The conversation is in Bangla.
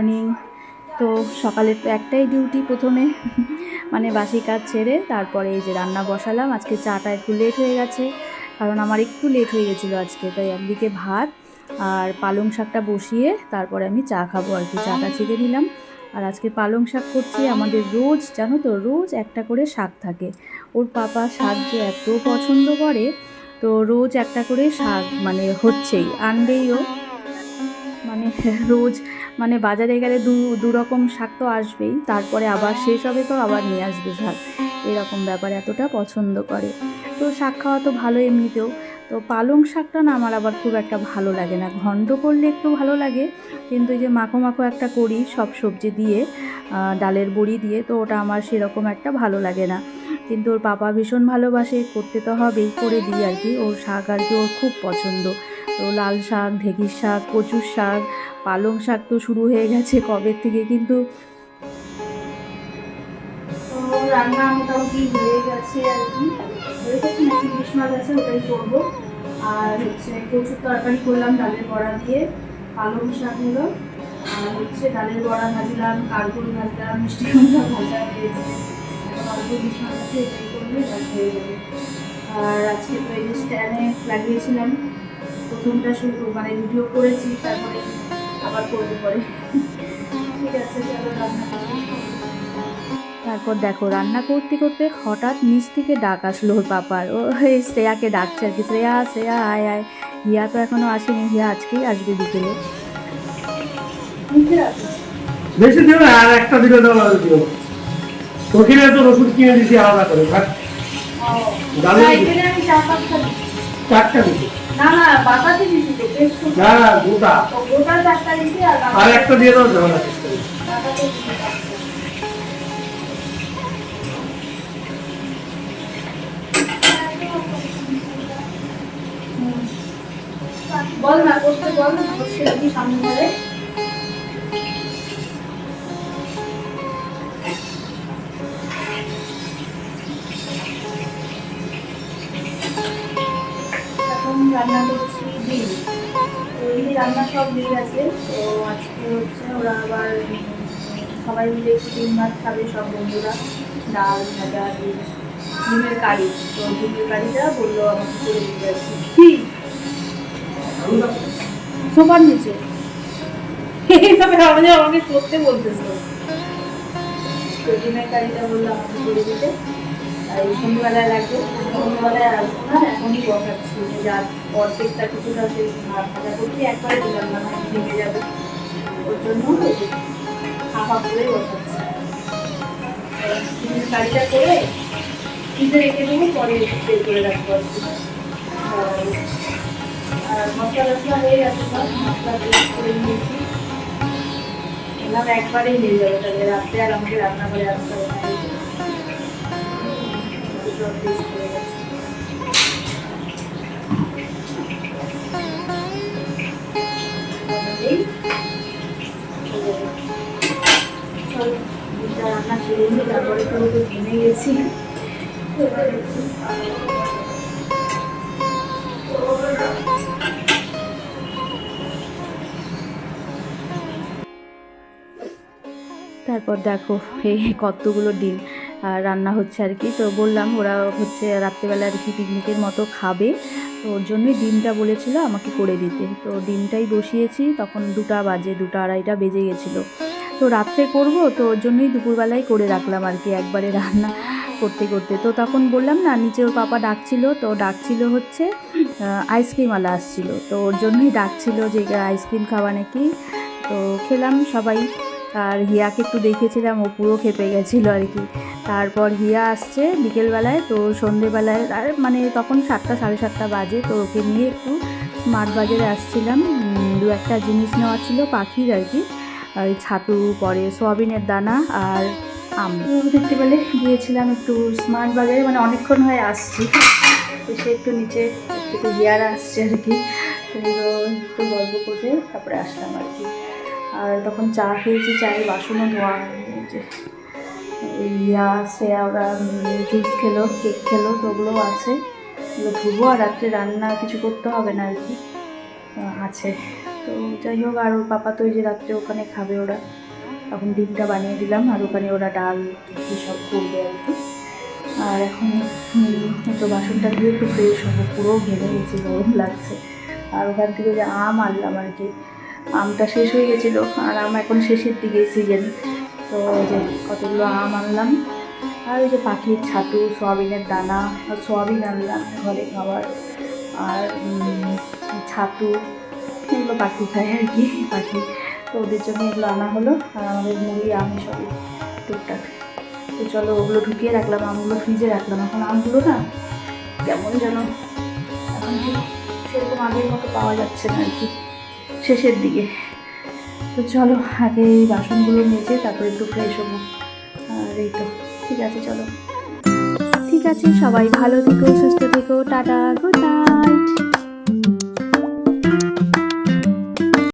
মর্নিং তো সকালের তো একটাই ডিউটি প্রথমে। মানে বাসি কাজ ছেড়ে তারপরে এই যে রান্না বসালাম। আজকে চাটা একটু লেট হয়ে গেছে, কারণ আমার একটু লেট হয়ে গেছিল আজকে। তাই একদিকে ভাত আর পালং শাকটা বসিয়ে তারপরে আমি চা খাব আর কি। চাটা ছেড়ে নিলাম আর আজকে পালং শাক করছি আমাদের রোজ, জানো তো, রোজ একটা করে শাক থাকে। ওর পাপা শাক যে এত পছন্দ করে, তো রোজ একটা করে শাক মানে হচ্ছেই আনবেইও মানে রোজ মানে বাজারে গেলে দু দু রকম শাক তো আসবেই, তারপরে আবার শেষ হবে তো আবার নিয়ে আসবে শাক এরকম ব্যাপার এতটা পছন্দ করে। তো শাক খাওয়া তো ভালো এমনিতেও। তো পালং শাকটা না আমার আবার খুব একটা ভালো লাগে না। ঘন্ট করলে একটু ভালো লাগে, কিন্তু যে মাখো মাখো একটা করি, সব সবজি দিয়ে ডালের বড়ি দিয়ে, তো ওটা আমার সেরকম একটা ভালো লাগে না। কিন্তু ওর পাপা ভীষণ ভালোবাসে, করতে তো হবেই, করে দিই আর কি। ওর শাক আর কি ওর খুব পছন্দ। তো লাল শাক ঢেঁকির শাক, কচুর শাক, পালং শাক তো শুরু হয়ে গেছে কবে থেকে কিন্তু রান্না মোটামুটি হয়ে গেছে আর কি। হয়ে নাকি ইলিশ মাছ আছে, ওটাই করব। আর হচ্ছে কচুর তরকারি করলাম ডালের বড়া দিয়ে, পালং শাক হলো আর হচ্ছে ডালের বড়া ভাজলাম কারকুল ভাজলাম, মিষ্টি কুমড়া ভাজা হয়েছে। অল্প ইলিশ মাছ আছে, এটাই করলে হয়ে যাবে আর আজকে তো এই স্ট্যান্ডে লাগিয়েছিলাম প্রথমটা শুরু মানে ভিডিও করেছি তারপরে আবার করব পরে। ঠিক আছে চলো রান্না করি। তারপর দেখো রান্না করতে করতে হঠাৎ নিচ থেকে ডাক আসলো ওর পাপার ও শ্রেয়াকে ডাকছে আর কি শ্রেয়া শ্রেয়া আয় আয়। হিয়া তো এখনও আসেনি হিয়া আজকেই আসবে বিকেলে। বেশি দিও আর একটা দিলে দেওয়া দিও দক্ষিণে তো ওষুধ কিনে দিছি আলাদা করে থাক ডালে না, এখানে আমি চা পাঁচ খাবি। চারটা দিছি না না বাতাসে দিছি তো না না গোটা। গোটা চারটা দিছি আর আর একটা দিয়ে দাও ঝামেলা। বল না করতে বল না সামনে রান্না করছি তো এই রান্না সব হয়ে গেছে। তো আজকে হচ্ছে ওরা আবার সবাই মিলে একটু ডিম ভাত খাবে সব বন্ধুরা। ডাল ভাজা ডিম ডিমের কারি। তো ডিমের কারিটা বলল আমাকে করে দিতে কি। কি? সোফার নিচে। এইভাবে আমাদের আমাকে করতে বলতেছে তো ডিমের কারিটা বলল আমাকে করে দিতে। আর এই লাগবে। সন্ধ্যেবেলায় আসব না এখনই বসাচ্ছি যে যার অর্ধেকটা কিছুটা সেই ভাজা করছি, একবারে দিলাম না মানে ভেঙে যাবে। ওর জন্য হাফ হাফ করে বসাচ্ছি আর করে ফ্রিজে রেখে দেবো, পরে বের করে রাখব আর মশলা টশলা হয়ে গেছে, সব মশলা করে নিয়েছি। বললাম একবারেই হয়ে যাবে তাহলে রাত্রে আর আমাকে রান্না করে আসতে হবে তারপরে দেখো এই কতগুলো ডিম। রান্না হচ্ছে আর কি। তো বললাম ওরা হচ্ছে রাত্রেবেলা আর কি পিকনিকের মতো খাবে। তো ওর জন্যই ডিমটা বলেছিল আমাকে করে দিতে। তো ডিমটাই বসিয়েছি, তখন দুটা বাজে, দুটা আড়াইটা বেজে গেছিল। তো রাত্রে করব, তো ওর জন্যই দুপুরবেলায় করে রাখলাম আর কি একবারে রান্না করতে করতে। তো তখন বললাম, না, নিচে ওর পাপা ডাকছিল। তো ডাকছিল হচ্ছে আইসক্রিমওয়ালা আসছিল। তো ওর জন্যই ডাকছিল যে আইসক্রিম খাওয়া নাকি? তো খেলাম সবাই। আর হিয়াকে একটু দেখেছিলাম, ও পুরো খেপে গেছিল আর কি। তারপর হিয়া আসছে বিকেলবেলায়, তো সন্ধেবেলায়, আর মানে তখন সাতটা, সাড়ে সাতটা বাজে, তো ওকে নিয়ে একটু স্মার্ট বাজারে আসছিলাম। দু একটা জিনিস নেওয়া ছিল, পাখির আর কি। ওই ছাতু, পরে সোয়াবিনের দানা আর আম। দেখতে পেলে গিয়েছিলাম একটু স্মার্ট বাজারে মানে অনেকক্ষণ হয়ে আসছি। এসে একটু নিচে, একটু হিয়ার আসছে আর কি। একটু গল্প করে তারপরে আসলাম আর কি। আর তখন চা খেয়েছি, চায়ের বাসনও ধোয়া হয়নি এই যে শ্রেয়া ওরা জুস খেলো কেক খেলো, তো ওগুলোও আছে। ওগুলো ধুবো আর রাত্রে রান্না কিছু করতে হবে না আর কি আছে। তো যাই হোক, আর ওর পাপা তো ওই যে রাত্রে ওখানে খাবে ওরা। তখন ডিমটা বানিয়ে দিলাম, আর ওখানে ওরা ডাল এসব করবে আর কি। আর এখন তো বাসনটা দিয়ে একটু ফ্রেশ হব, পুরো ঘেমে গেছি, গরম লাগছে। আর ওখান থেকে যে আম আনলাম আর কি, আমটা শেষ হয়ে গেছিল, আর আম এখন শেষের দিকে সিজন তো ওই যে কতগুলো আম আনলাম। আর ওই যে পাখির ছাতু, সোয়াবিনের দানা, সয়াবিন আনলাম ঘরে খাবার। আর ছাতু, এগুলো পাখি খায় আর কি, পাখি। তো ওদের জন্য এগুলো আনা হলো। আর আমাদের মুড়ি, আম সবই টুকটাক। তো চলো ওগুলো ঢুকিয়ে রাখলাম, আমগুলো ফ্রিজে রাখলাম। এখন আমগুলো না কেমন যেন এখন সেরকম আগের মতো পাওয়া যাচ্ছে না আর কি। শেষের দিকে। তো চলো, আগে এই বাসনগুলো মেজে তারপরে একটু ফ্রেশ হব। আর এই তো, ঠিক আছে, চলো। ঠিক আছে, সবাই ভালো থেকো, সুস্থ থেকো, টাটা গুড নাইট